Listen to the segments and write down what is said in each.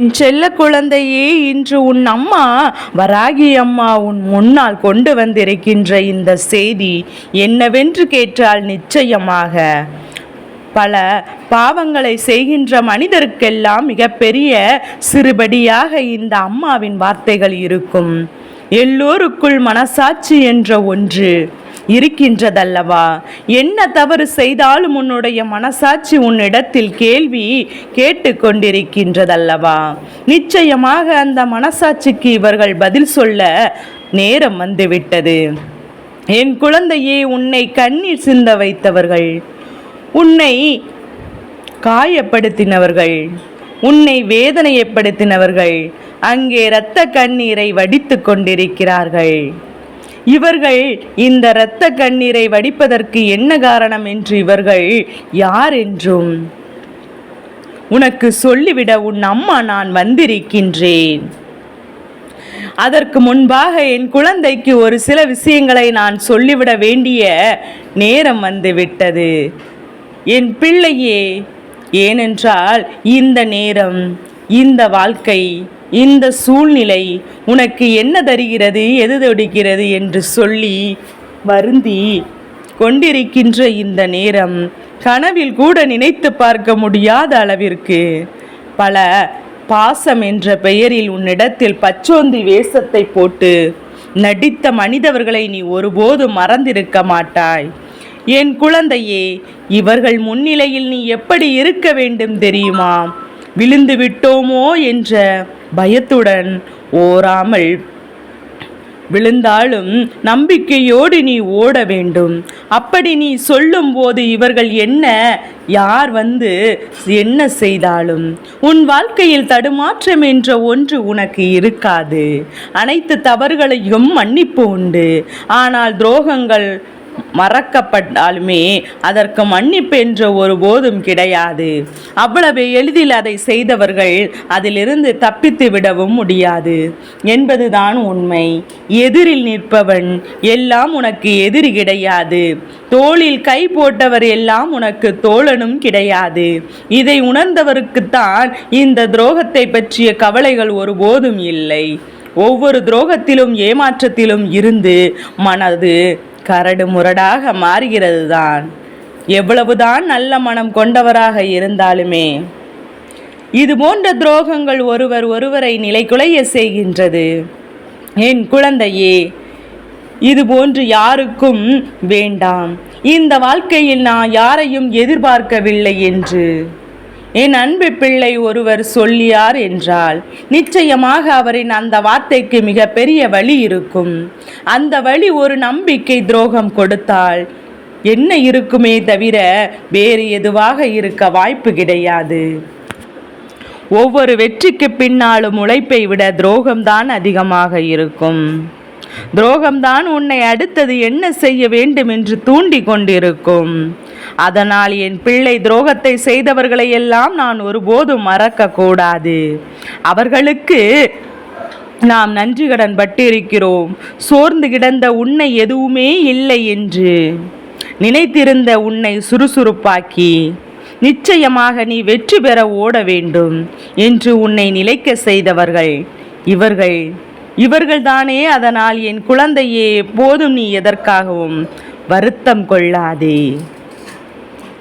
என் செல்ல குழந்தையே இன்று உன் அம்மா வராகி அம்மா உன் முன்னால் கொண்டு வந்திருக்கின்ற இந்த செய்தி என்னவென்று கேட்டால் நிச்சயமாக பல பாவங்களை செய்கின்ற மனிதருக்கெல்லாம் மிகப்பெரிய சிறுபடியாக இந்த அம்மாவின் வார்த்தைகள் இருக்கும். எல்லோருக்குள் மனசாட்சி என்ற ஒன்று. இருக்கின்றதல்லவா? என்ன தவறு செய்தாலும் உன்னுடைய மனசாட்சி உன்னிடத்தில் கேள்வி கேட்டு கொண்டிருக்கின்றதல்லவா நிச்சயமாக அந்த மனசாட்சிக்கு இவர்கள் பதில் சொல்ல நேரம் வந்துவிட்டது. என் குழந்தையே உன்னை கண்ணீர் சிந்த வைத்தவர்கள் உன்னை காயப்படுத்தினவர்கள் உன்னை வேதனையப்படுத்தினவர்கள் அங்கே இரத்த கண்ணீரை வடித்து கொண்டிருக்கிறார்கள். இவர்கள் இந்த இரத்த கண்ணீரை வடிப்பதற்கு என்ன காரணம் என்று இவர்கள் யார் என்றும் உனக்கு சொல்லிவிட உன் அம்மா நான் வந்திருக்கின்றேன். அதற்கு முன்பாக என் குழந்தைக்கு ஒரு சில விஷயங்களை நான் சொல்லிவிட வேண்டிய நேரம் வந்துவிட்டது. என் பிள்ளையே ஏனென்றால் இந்த நேரம் இந்த வாழ்க்கை இந்த சூழ்நிலை உனக்கு என்ன தருகிறது எது தொடுக்கிறது என்று சொல்லி வருந்தி கொண்டிருக்கின்ற இந்த நேரம் கனவில் கூட நினைத்து பார்க்க முடியாத அளவிற்கு பல பாசம் என்ற பெயரில் உன்னிடத்தில் பச்சோந்தி வேஷத்தை போட்டு நடித்த மனிதவர்களை நீ ஒருபோதும் மறந்திருக்க மாட்டாய். என் குழந்தையே இவர்கள் முன்னிலையில் நீ எப்படி இருக்க வேண்டும் தெரியுமா? விழுந்து விட்டோமோ என்ற பயத்துடன் ஓராமல் விழுந்தாலும் நம்பிக்கையோடு நீ ஓட வேண்டும். அப்படி நீ சொல்லும்போது இவர்கள் என்ன? யார் வந்து என்ன செய்தாலும்? உன் வாழ்க்கையில் தடுமாற்றம் என்ற ஒன்று உனக்கு இருக்காது. அனைத்து தவறுகளையும் மன்னிப்பு உண்டு. ஆனால் துரோகங்கள் மறக்கப்பட்டாலுமே அதற்கு மன்னிப்பு என்ற ஒரு போதும் கிடையாது. அவ்வளவு எளிதில் அதை செய்தவர்கள் அதிலிருந்து தப்பித்து விடவும் முடியாது. என்பதுதான் உண்மை. எதிரில் நிற்பவன் எல்லாம் உனக்கு எதிரி கிடையாது. தோளில் கை போட்டவர் எல்லாம் உனக்கு தோழனும் கிடையாது. இதை உணர்ந்தவருக்குத்தான் இந்த துரோகத்தை பற்றிய கவலைகள் ஒருபோதும் இல்லை. ஒவ்வொரு துரோகத்திலும் ஏமாற்றத்திலும் இருந்து மனது கரடு முரடாக மாறுகிறது தான் எவ்வளவுதான் நல்ல மனம் கொண்டவராக இருந்தாலுமே இது போன்ற துரோகங்கள் ஒருவர் ஒருவரை நிலைக்குலைய செய்கின்றது. என் குழந்தையே இது போன்று யாருக்கும் வேண்டாம். இந்த வாழ்க்கையில் நான் யாரையும் எதிர்பார்க்கவில்லை என்று. என் அன்பு பிள்ளை ஒருவர் சொல்லியார் என்றால் நிச்சயமாக அவரின் அந்த வார்த்தைக்கு மிக பெரிய வழி இருக்கும். அந்த வழி ஒரு நம்பிக்கை துரோகம் கொடுத்தால் என்ன இருக்குமே தவிர வேறு எதுவாக இருக்க வாய்ப்பு கிடையாது. ஒவ்வொரு வெற்றிக்கு பின்னாலும் உழைப்பை விட துரோகம்தான் அதிகமாக இருக்கும். துரோகம்தான் உன்னை அடுத்தது என்ன செய்ய வேண்டும் என்று தூண்டி கொண்டிருக்கும். அதனால் என் பிள்ளை துரோகத்தை செய்தவர்களை எல்லாம் நான் ஒருபோதும் மறக்கக்கூடாது. அவர்களுக்கு நாம் நன்றி கடன் பட்டிருக்கிறோம். சோர்ந்து கிடந்த உன்னை எதுவுமே இல்லை என்று. நினைத்திருந்த உன்னை சுறுசுறுப்பாக்கி நிச்சயமாக நீ வெற்றி பெற ஓட வேண்டும் என்று உன்னை நிலைக்க செய்தவர்கள் இவர்கள். இவர்கள்தானே அதனால் என் குழந்தையே எப்போதும் நீ எதற்காகவும் வருத்தம் கொள்ளாதே.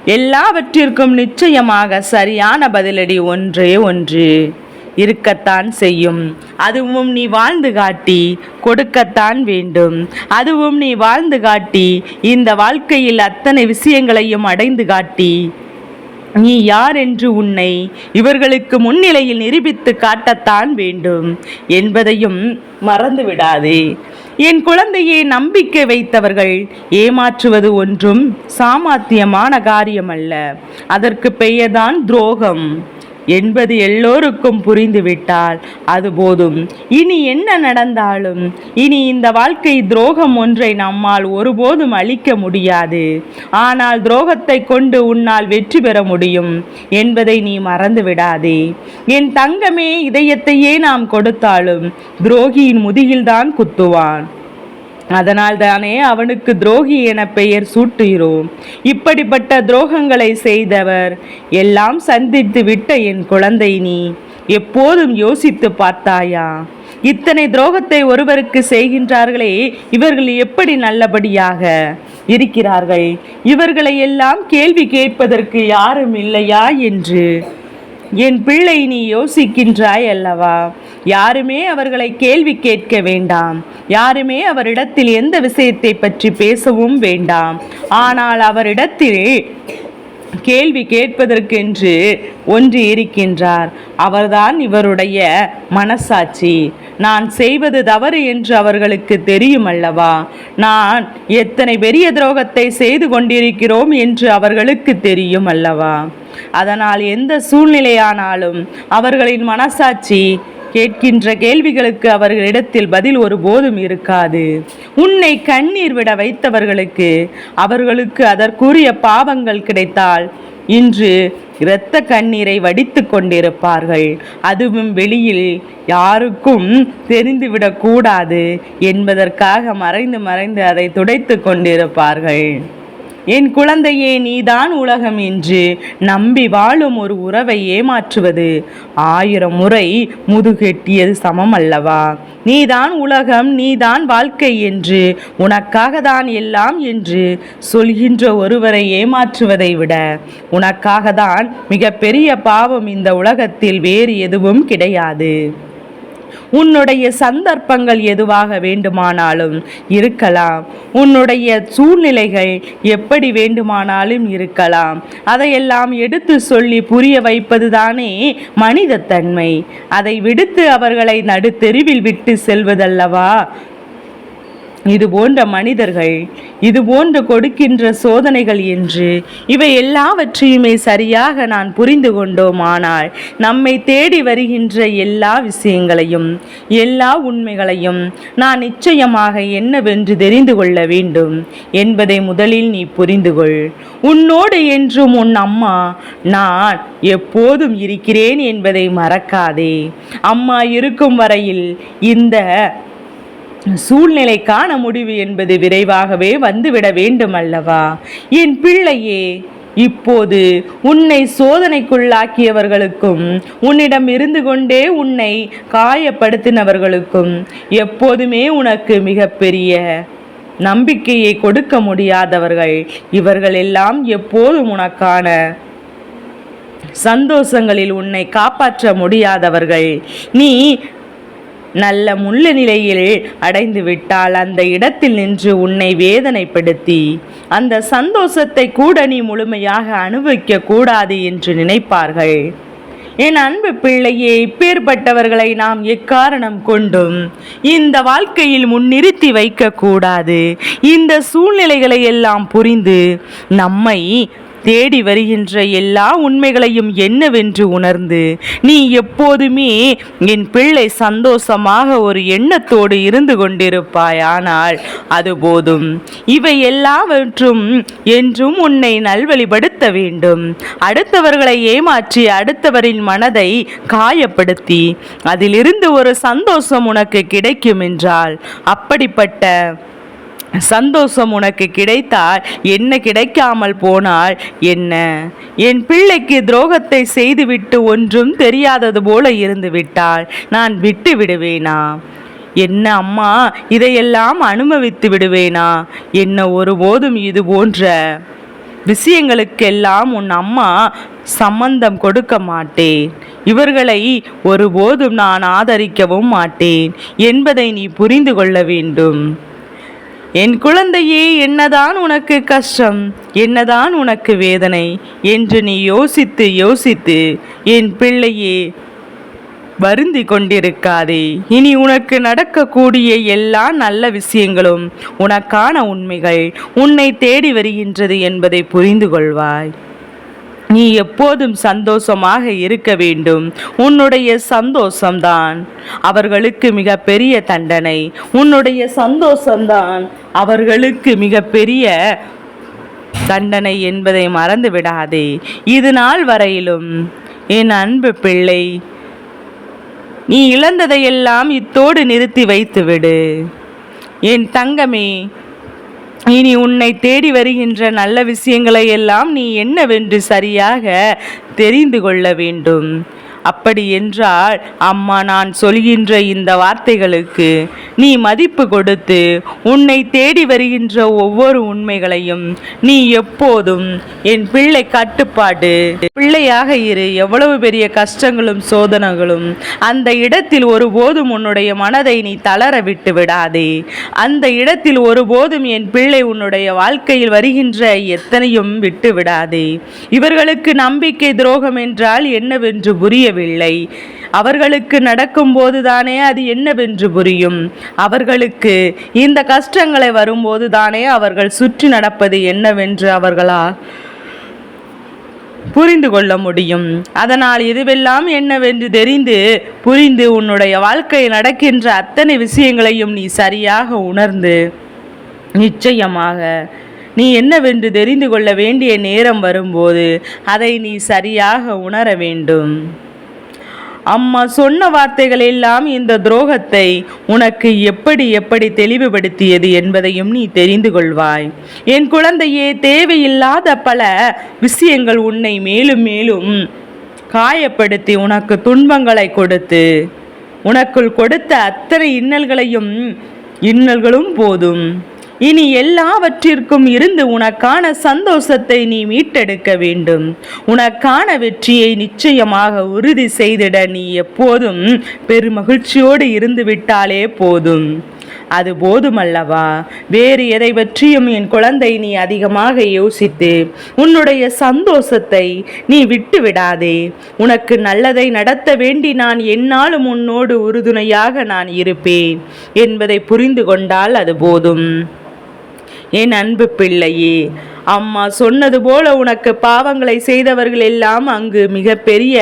எல்லாவற்றிற்கும் நிச்சயமாக சரியான பதிலடி ஒன்றே ஒன்று. இருக்கத்தான் செய்யும். அதுவும் நீ வாழ்ந்து காட்டி கொடுக்கத்தான் வேண்டும். அதுவும் நீ வாழ்ந்து காட்டி இந்த வாழ்க்கையில் அத்தனை விஷயங்களையும் அடைந்து காட்டி நீ யார் என்று உன்னை இவர்களுக்கு முன்னிலையில் நிரூபித்து காட்டத்தான் வேண்டும் என்பதையும் மறந்துவிடாதே. என் குழந்தையை நம்பிக்கை வைத்தவர்கள் ஏமாற்றுவது ஒன்றும் சாமாத்தியமான காரியமல்ல. அதற்கு பெயர்தான் துரோகம். என்பது எல்லோருக்கும் புரிந்துவிட்டால் அது போதும். இனி என்ன நடந்தாலும்? இனி இந்த வாழ்க்கை துரோகம் ஒன்றை நம்மால் ஒருபோதும் அழிக்க முடியாது. ஆனால் துரோகத்தை கொண்டு உன்னால் வெற்றி பெற முடியும் என்பதை நீ மறந்து விடாதே என் தங்கமே இதயத்தையே நாம் கொடுத்தாலும் துரோகியின் முதுகில்தான் குத்துவான். அதனால் தானே அவனுக்கு துரோகி என பெயர் சூட்டுகிறோம். இப்படிப்பட்ட துரோகங்களை செய்தவர் எல்லாம் சந்தித்து விட்ட என் குழந்தை நீ. எப்போதும் யோசித்து பார்த்தாயா? இத்தனை துரோகத்தை ஒருவருக்கு செய்கின்றார்களே இவர்கள் எப்படி நல்லபடியாக இருக்கிறார்கள்? இவர்களை எல்லாம் கேள்வி கேட்பதற்கு யாரும் இல்லையா என்று என் பிள்ளை நீ யோசிக்கின்றாய் அல்லவா? யாருமே அவர்களை கேள்வி கேட்க வேண்டாம். யாருமே அவரிடத்தில் எந்த விஷயத்தை பற்றி பேசவும் வேண்டாம். ஆனால் அவரிடத்தில் கேள்வி கேட்பதற்கென்று ஒன்று இருக்கின்றார். அவர்தான் இவருடைய மனசாட்சி. நான் செய்வது தவறு என்று அவர்களுக்கு தெரியும் அல்லவா? நான் எத்தனை பெரிய துரோகத்தை செய்து கொண்டிருக்கிறோம் என்று அவர்களுக்கு தெரியும் அல்லவா? அதனால் எந்த சூழ்நிலையானாலும் அவர்களின் மனசாட்சி கேட்கின்ற கேள்விகளுக்கு அவர்களிடத்தில் பதில் ஒருபோதும் இருக்காது. உன்னை கண்ணீர் விட வைத்தவர்களுக்கு அவர்களுக்கு அதற்குரிய பாவங்கள் கிடைத்தால் இன்று இரத்த கண்ணீரை வடித்து கொண்டிருப்பார்கள். அதுவும் வெளியில் யாருக்கும் தெரிந்துவிடக்கூடாது என்பதற்காக மறைந்து மறைந்து அதை துடைத்து கொண்டிருப்பார்கள். என் குழந்தையே நீதான் உலகம் என்று நம்பி வாழும் ஒரு உறவை ஏமாற்றுவது ஆயிரம் முறை முதுகெட்டியது சமம் அல்லவா? நீதான் உலகம் நீதான் வாழ்க்கை என்று உனக்காக தான் எல்லாம் என்று சொல்கின்ற ஒருவரை ஏமாற்றுவதை விட உனக்காக தான் மிகப்பெரிய பாவம் இந்த உலகத்தில் வேறு எதுவும் கிடையாது. உன்னுடைய சந்தர்ப்பங்கள் எதுவாக வேண்டுமானாலும் இருக்கலாம். உன்னுடைய சூழ்நிலைகள் எப்படி வேண்டுமானாலும் இருக்கலாம். அதையெல்லாம் எடுத்து சொல்லி புரிய வைப்பதுதானே மனிதத்தன்மை. அதை விடுத்து அவர்களை நடுத்தெருவில் விட்டு செல்வதல்லவா? இது போன்ற மனிதர்கள் இது போன்று கொடுக்கின்ற சோதனைகள் என்று இவை எல்லாவற்றையுமே சரியாக நான் புரிந்து கொண்டோம் ஆனால் நம்மை தேடி வருகின்ற எல்லா விஷயங்களையும் எல்லா உண்மைகளையும் நான் நிச்சயமாக என்னவென்று தெரிந்து கொள்ள வேண்டும் என்பதை முதலில் நீ புரிந்து கொள். உன்னோடு என்றும் உன் அம்மா நான் எப்போதும் இருக்கிறேன் என்பதை மறக்காதே. அம்மா இருக்கும் வரையில் இந்த சூழ்நிலைக்கான முடிவு என்பது விரைவாகவே வந்துவிட வேண்டும் அல்லவா என் பிள்ளையே இப்போது உன்னை சோதனைக்குள்ளாக்கியவர்களுக்கும் உன்னிடம் இருந்து கொண்டே உன்னை காயப்படுத்தினவர்களுக்கும் எப்போதுமே உனக்கு மிகப்பெரிய நம்பிக்கையை கொடுக்க முடியாதவர்கள் இவர்கள் எல்லாம் எப்போதும் உனக்கான சந்தோஷங்களில் உன்னை காப்பாற்ற முடியாதவர்கள். நீ நல்ல முள்ள நிலையில் அடைந்து விட்டால் அந்த இடத்தில் நின்று உன்னை வேதனைப்படுத்தி அந்த சந்தோஷத்தை கூட நீ முழுமையாக அனுபவிக்க கூடாது என்று நினைப்பார்கள். என் அன்பு பிள்ளையே இப்பேற்பட்டவர்களை நாம் எக்காரணம் கொண்டும் இந்த வாழ்க்கையில் முன்னிறுத்தி வைக்கக்கூடாது இந்த சூழ்நிலைகளை எல்லாம் புரிந்து நம்மை தேடி வருகின்ற எல்லா உண்மைகளையும் என்னவென்று உணர்ந்து நீ எப்போதுமே என் பிள்ளை சந்தோஷமாக ஒரு எண்ணத்தோடு இருந்து கொண்டிருப்பாய். ஆனால் அது போதும். இவை எல்லாவற்றும் என்றும் உன்னை நல்வழிப்படுத்த வேண்டும். அடுத்தவர்களை ஏமாற்றி அடுத்தவரின் மனதை காயப்படுத்தி அதிலிருந்து ஒரு சந்தோஷம் உனக்கு கிடைக்கும் என்றால் அப்படிப்பட்ட சந்தோஷம் உனக்கு கிடைத்தால் என்ன கிடைக்காமல் போனால் என்ன? என் பிள்ளைக்கு துரோகத்தை செய்துவிட்டு ஒன்றும் தெரியாதது போல இருந்து விட்டால் நான் விட்டு விடுவேனா? என்ன அம்மா இதையெல்லாம் அனுபவித்து விடுவேனா? என்ன ஒருபோதும் இது போன்ற விஷயங்களுக்கெல்லாம் உன் அம்மா சம்பந்தம் கொடுக்க மாட்டேன். இவர்களை ஒருபோதும் நான் ஆதரிக்கவும் மாட்டேன் என்பதை நீ புரிந்து கொள்ள வேண்டும். என் குழந்தையே என்னதான் உனக்கு கஷ்டம்? என்னதான் உனக்கு வேதனை? என்று நீ யோசித்து யோசித்து என் பிள்ளையே வருந்தி கொண்டிருக்காதே. இனி உனக்கு நடக்கக்கூடிய எல்லா நல்ல விஷயங்களும் உனக்கான உண்மைகள் உன்னை தேடி வருகின்றது என்பதை புரிந்து கொள்வாய். நீ எப்போதும் சந்தோஷமாக இருக்க வேண்டும். உன்னுடைய சந்தோஷம்தான் அவர்களுக்கு மிக பெரிய தண்டனை. உன்னுடைய சந்தோஷம்தான் அவர்களுக்கு மிக பெரிய தண்டனை என்பதை மறந்து விடாதே. இது நாள் வரையிலும் என் அன்பு பிள்ளை நீ இழந்ததையெல்லாம் இத்தோடு நிறுத்தி வைத்துவிடு. என் தங்கமே இனி உன்னை தேடி வருகின்ற நல்ல விஷயங்களை எல்லாம் நீ என்னவென்று சரியாக தெரிந்து கொள்ள வேண்டும். அப்படி என்றால் அம்மா நான் சொல்கின்ற இந்த வார்த்தைகளுக்கு நீ மதிப்பு கொடுத்து உன்னை தேடி வருகின்ற ஒவ்வொரு உண்மைகளையும் நீ எப்போதும் என் பிள்ளை கட்டுப்பாடு. பிள்ளையாக இரு. எவ்வளவு பெரிய கஷ்டங்களும் சோதனைகளும். அந்த இடத்தில் ஒருபோதும் உன்னுடைய மனதை நீ தளர விட்டு விடாதே. அந்த இடத்தில் ஒருபோதும் என் பிள்ளை உன்னுடைய வாழ்க்கையில் வருகின்ற எத்தனையும் விட்டு விடாதே. இவர்களுக்கு நம்பிக்கை துரோகம் என்றால் என்னவென்று புரியவில்லை. அவர்களுக்கு நடக்கும்போது தானே அது என்னவென்று புரியும். அவர்களுக்கு இந்த கஷ்டங்களை வரும்போது தானே அவர்கள் சுற்றி நடப்பது என்னவென்று அவர்களால் புரிந்து கொள்ள முடியும். அதனால் இதுவெல்லாம் என்னவென்று தெரிந்து புரிந்து உன்னுடைய வாழ்க்கையில் நடக்கின்ற அத்தனை விஷயங்களையும் நீ சரியாக உணர்ந்து நிச்சயமாக நீ என்னவென்று தெரிந்து கொள்ள வேண்டிய நேரம் வரும்போது அதை நீ சரியாக உணர வேண்டும். அம்மா சொன்ன வார்த்தைகள் எல்லாம் இந்த துரோகத்தை உனக்கு எப்படி எப்படி தெளிவுபடுத்தியது என்பதையும் நீ தெரிந்து கொள்வாய். என் குழந்தையே தேவையில்லாத பல விஷயங்கள் உன்னை மேலும் மேலும் காயப்படுத்தி உனக்கு துன்பங்களை கொடுத்து உனக்குள் கொடுத்த அத்தனை இன்னல்களையும் இன்னல்களும் போதும். இனி எல்லாவற்றிற்கும் இருந்து உனக்கான சந்தோஷத்தை நீ மீட்டெடுக்க வேண்டும். உனக்கான வெற்றியை நிச்சயமாக உறுதி செய்திட நீ எப்போதும் பெருமகிழ்ச்சியோடு இருந்து விட்டாலே போதும். அது போதுமல்லவா? வேறு எதை பற்றியும் என் குழந்தை நீ அதிகமாக யோசித்து. உன்னுடைய சந்தோஷத்தை நீ விட்டு விடாதே உனக்கு நல்லதை நடத்த வேண்டி நான் என்னாலும் உன்னோடு உறுதுணையாக நான் இருப்பேன் என்பதை புரிந்து கொண்டால் அது போதும். என் அன்பு பிள்ளையே அம்மா சொன்னது போல உனக்கு பாவங்களை செய்தவர்கள் எல்லாம் அங்கு மிகப்பெரிய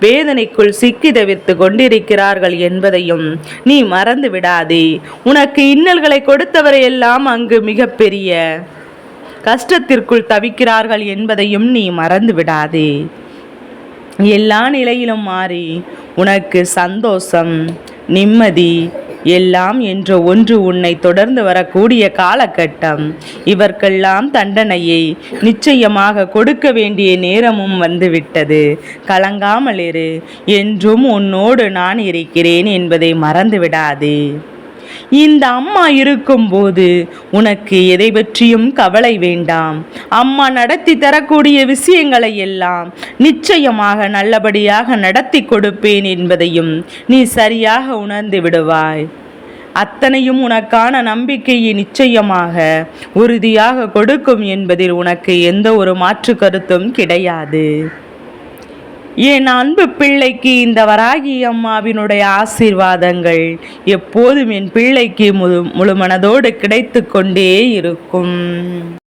வேதனைக்குள் சிக்கி தவிர்த்து கொண்டிருக்கிறார்கள் என்பதையும் நீ மறந்து விடாதே. உனக்கு இன்னல்களை கொடுத்தவரை எல்லாம் அங்கு மிகப்பெரிய கஷ்டத்திற்குள் தவிக்கிறார்கள் என்பதையும் நீ மறந்து விடாதே. எல்லா நிலையிலும் மாறி உனக்கு சந்தோஷம் நிம்மதி எல்லாம் என்ற ஒன்று உன்னை தொடர்ந்து வரக்கூடிய காலகட்டம். இவர்க்கெல்லாம் தண்டனையை நிச்சயமாக கொடுக்க வேண்டிய நேரமும் வந்துவிட்டது. கலங்காமல் இரு என்றும் உன்னோடு நான் இருக்கிறேன் என்பதை மறந்துவிடாதே. இந்த அம்மா இருக்கும்போது உனக்கு எதை பற்றியும் கவலை வேண்டாம். அம்மா நடத்தி தரக்கூடிய விஷயங்களை எல்லாம் நிச்சயமாக நல்லபடியாக நடத்தி கொடுப்பேன் என்பதையும் நீ சரியாக உணர்ந்து விடுவாய். அத்தனையும் உனக்கான நம்பிக்கையை நிச்சயமாக உறுதியாக கொடுக்கும் என்பதில் உனக்கு எந்த ஒரு மாற்று கருத்தும் கிடையாது. என் அன்பு பிள்ளைக்கு இந்த வராகி அம்மாவினுடைய ஆசீர்வாதங்கள் எப்போதும் என் பிள்ளைக்கு முழு முழு மனதோடு கிடைத்து கொண்டே இருக்கும்.